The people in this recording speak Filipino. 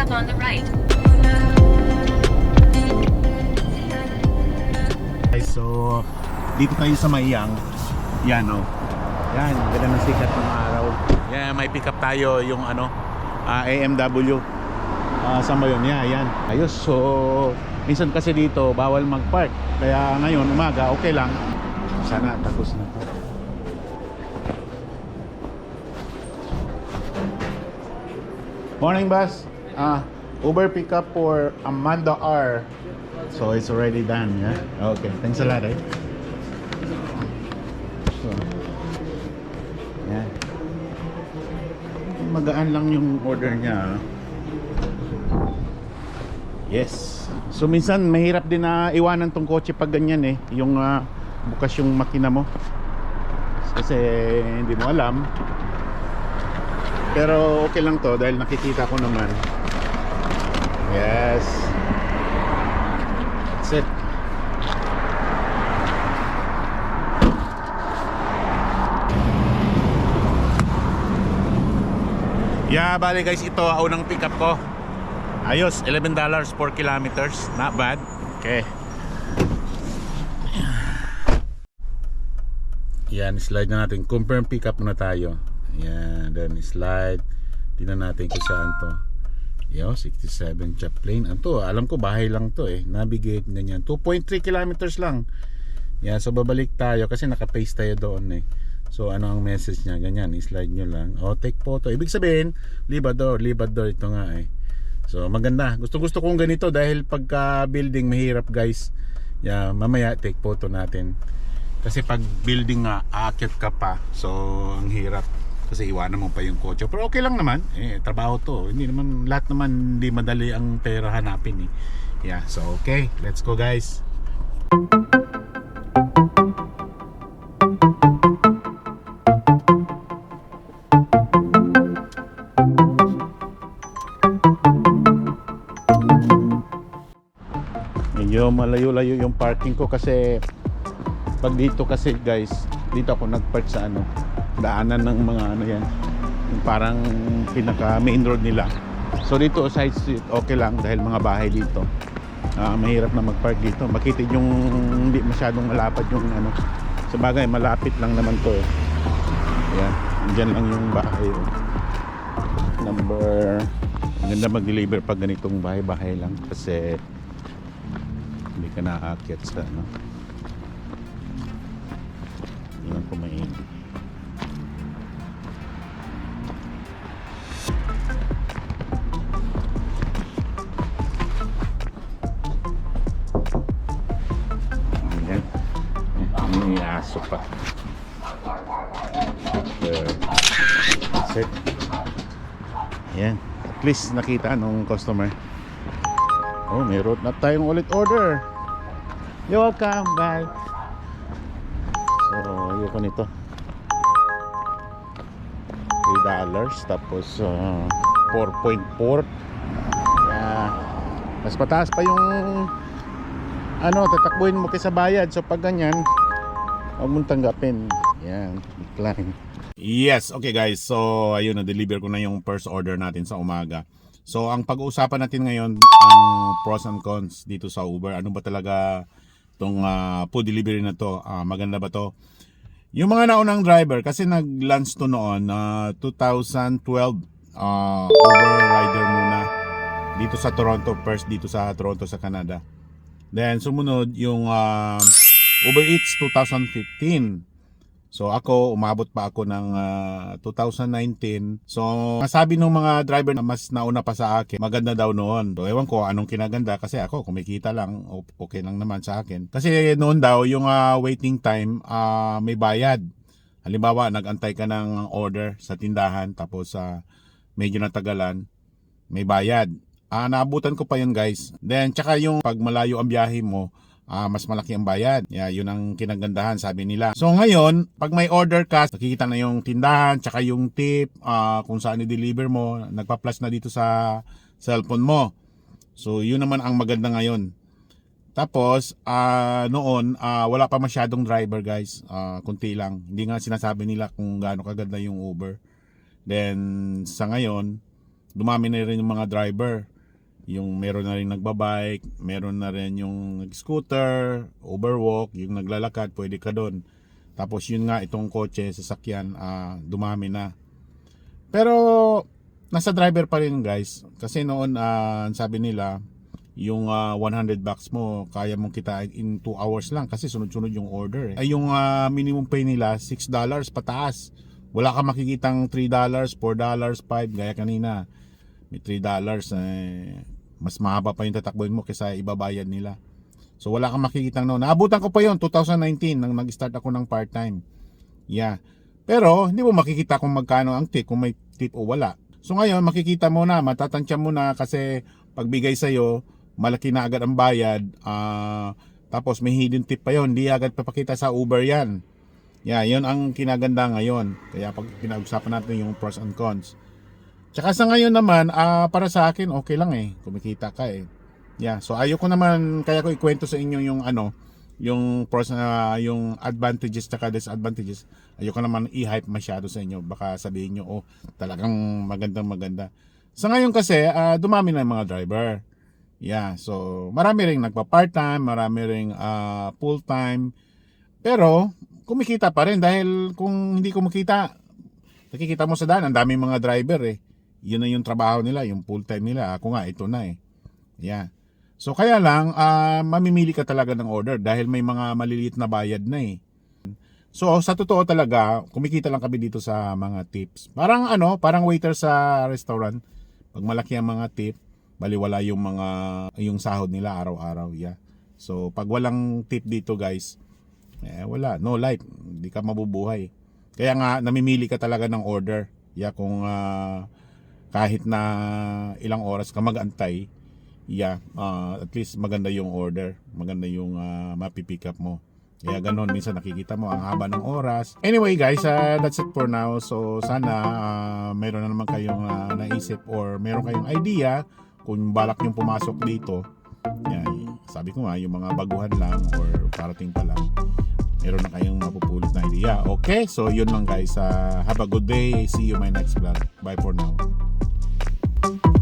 up on the right. Guys, so dito tayo sa Mayang. Yan oh. Yan, ganda ng sikat ng araw. Yan, may pick up tayo yung ano, ah, AMW. Ah, saan ba yun? Yeah, yan. Ayos. So, minsan kasi dito bawal mag-park. Kaya ngayon umaga okay lang. Sana tapos na to. Morning, boss. Ah, Uber pickup for Amanda R. So it's already done, yeah? Okay, thanks a lot, eh? So, yeah. Magaan lang yung order niya. ah. Yes. So minsan mahirap din na iwanan tong kotse pag ganyan eh. Yung ah, bukas yung makina mo. Kasi hindi mo alam. Pero okay lang to dahil nakikita ko naman. Yes. That's it. Yeah, bali guys, ito ang unang pickup ko. Ayos, $11 per kilometers. Not bad. Okay. Yan, slide na natin. Confirm pickup na tayo. Yan, then slide. Tingnan natin kung saan to. Yo, 67 Chaplain. Ano to? Alam ko bahay lang to eh. Navigate ganyan. 2.3 kilometers lang. Yan, so babalik tayo kasi naka-paste tayo doon eh. So ano ang message niya? Ganyan, slide nyo lang. O, take photo. Ibig sabihin, libador, libador ito nga eh. So maganda. Gusto gusto kong ganito dahil pagka building mahirap guys. Yeah, mamaya take photo natin. Kasi pag building nga aakyat ka pa. So ang hirap kasi iwanan mo pa yung kotse. Pero okay lang naman. Eh trabaho to. Hindi naman lahat naman hindi madali ang pera hanapin eh. Yeah, so okay. Let's go guys. Medyo malayo-layo yung parking ko kasi pag dito kasi guys, dito ako nagpark sa ano, daanan ng mga ano yan, yung parang pinaka main road nila. So dito side street okay lang dahil mga bahay dito. Ah, mahirap na magpark dito. Makitid yung hindi masyadong malapad yung ano. Sa bagay, malapit lang naman to. Eh. Yan, dyan lang yung bahay. oh. Number ang ganda mag-deliver pag ganitong bahay-bahay lang kasi hindi ka naaakyat sa ano yun ko may may aso pa. That's it. Ayan. At least nakita nung customer. Oh, meron na tayong ulit order. You're welcome. Bye. So, ayoko nito. $3 tapos uh, 4.4 yeah. mas mataas pa yung ano, tatakbuhin mo kaysa bayad so pag ganyan huwag mong tanggapin yan, decline Yes, okay guys. So, ayun na-deliver ko na yung first order natin sa umaga. So, ang pag-uusapan natin ngayon, ang pros and cons dito sa Uber. Ano ba talaga itong ah, food delivery na to? Ah, maganda ba to? Yung mga naunang driver, kasi nag-launch to noon, na 2012, ah, Uber rider muna. Dito sa Toronto, first dito sa Toronto sa Canada. Then, sumunod yung ah, Uber Eats 2015. So ako, umabot pa ako ng ah, 2019. So nasabi ng mga driver na mas nauna pa sa akin, maganda daw noon. So ewan ko anong kinaganda kasi ako kumikita lang, okay lang naman sa akin. Kasi noon daw yung ah, waiting time ah, may bayad. Halimbawa, nagantay ka ng order sa tindahan tapos sa medyo natagalan, may bayad. Ah, naabutan ko pa yun guys. Then, tsaka yung pag malayo ang biyahe mo, ah, mas malaki ang bayad. Yeah, yun ang kinagandahan sabi nila. So ngayon, pag may order ka, nakikita na yung tindahan, tsaka yung tip, ah, kung saan i-deliver mo, nagpa-plus na dito sa cellphone mo. So yun naman ang maganda ngayon. Tapos, ah, noon, ah, wala pa masyadong driver guys. Ah, kunti lang. Hindi nga sinasabi nila kung gaano kaganda yung Uber. Then, sa ngayon, dumami na rin yung mga driver. Yung meron na rin nagbabike, meron na rin yung scooter, overwalk, yung naglalakad, pwede ka doon. Tapos yun nga, itong kotse, sasakyan, ah, dumami na. Pero nasa driver pa rin guys. Kasi noon ah, sabi nila yung ah, 100 bucks mo kaya mong kitain in 2 hours lang kasi sunod-sunod yung order. Eh. Ay yung ah, minimum pay nila $6 pataas. Wala ka makikitang $3, $4, 5 gaya kanina. May $3 eh, mas mahaba pa yung tatakbuhin mo kaysa ibabayad nila. So wala kang makikitang noon. Naabutan ko pa yon 2019 nang nag-start ako ng part-time. Yeah. Pero hindi mo makikita kung magkano ang tip, kung may tip o wala. So ngayon makikita mo na, matatansya mo na kasi pagbigay sa'yo, malaki na agad ang bayad. ah, tapos may hidden tip pa yon, hindi agad papakita sa Uber yan. Yeah, yun ang kinaganda ngayon. Kaya pag pinag-usapan natin yung pros and cons. Tsaka sa ngayon naman, ah, para sa akin, okay lang eh. Kumikita ka eh. Yeah, so ayoko naman, kaya ko ikwento sa inyo yung ano, yung pros na yung advantages tsaka disadvantages. Ayoko naman i-hype masyado sa inyo. Baka sabihin nyo, oh, talagang magandang maganda. Sa ngayon kasi, ah, dumami na yung mga driver. Yeah, so marami ring nagpa-part-time, marami ring ah, full-time. Pero kumikita pa rin dahil kung hindi kumikita, nakikita mo sa daan, ang daming mga driver eh. Yun na yung trabaho nila, yung full-time nila. Ako nga, ito na eh. Yeah. So kaya lang, ah, mamimili ka talaga ng order dahil may mga maliliit na bayad na eh. So sa totoo talaga, kumikita lang kami dito sa mga tips. Parang ano, parang waiter sa restaurant. Pag malaki ang mga tip, baliwala yung mga yung sahod nila araw-araw, yeah. So pag walang tip dito, guys, eh wala, no life, hindi ka mabubuhay. Kaya nga namimili ka talaga ng order. Yeah, kung ah, kahit na ilang oras ka mag-antay, yeah, ah, at least maganda yung order, maganda yung uh, mapipick up mo. Kaya ganun, minsan nakikita mo ang haba ng oras. Anyway guys, ah, that's it for now. So sana ah, meron na naman kayong ah, naisip or meron kayong idea kung balak yung pumasok dito. Yan, sabi ko nga, yung mga baguhan lang or parating pa lang, meron na kayong mapupulot na idea. Okay, so yun lang guys. Ah, have a good day. See you my next vlog. Bye for now. Bye.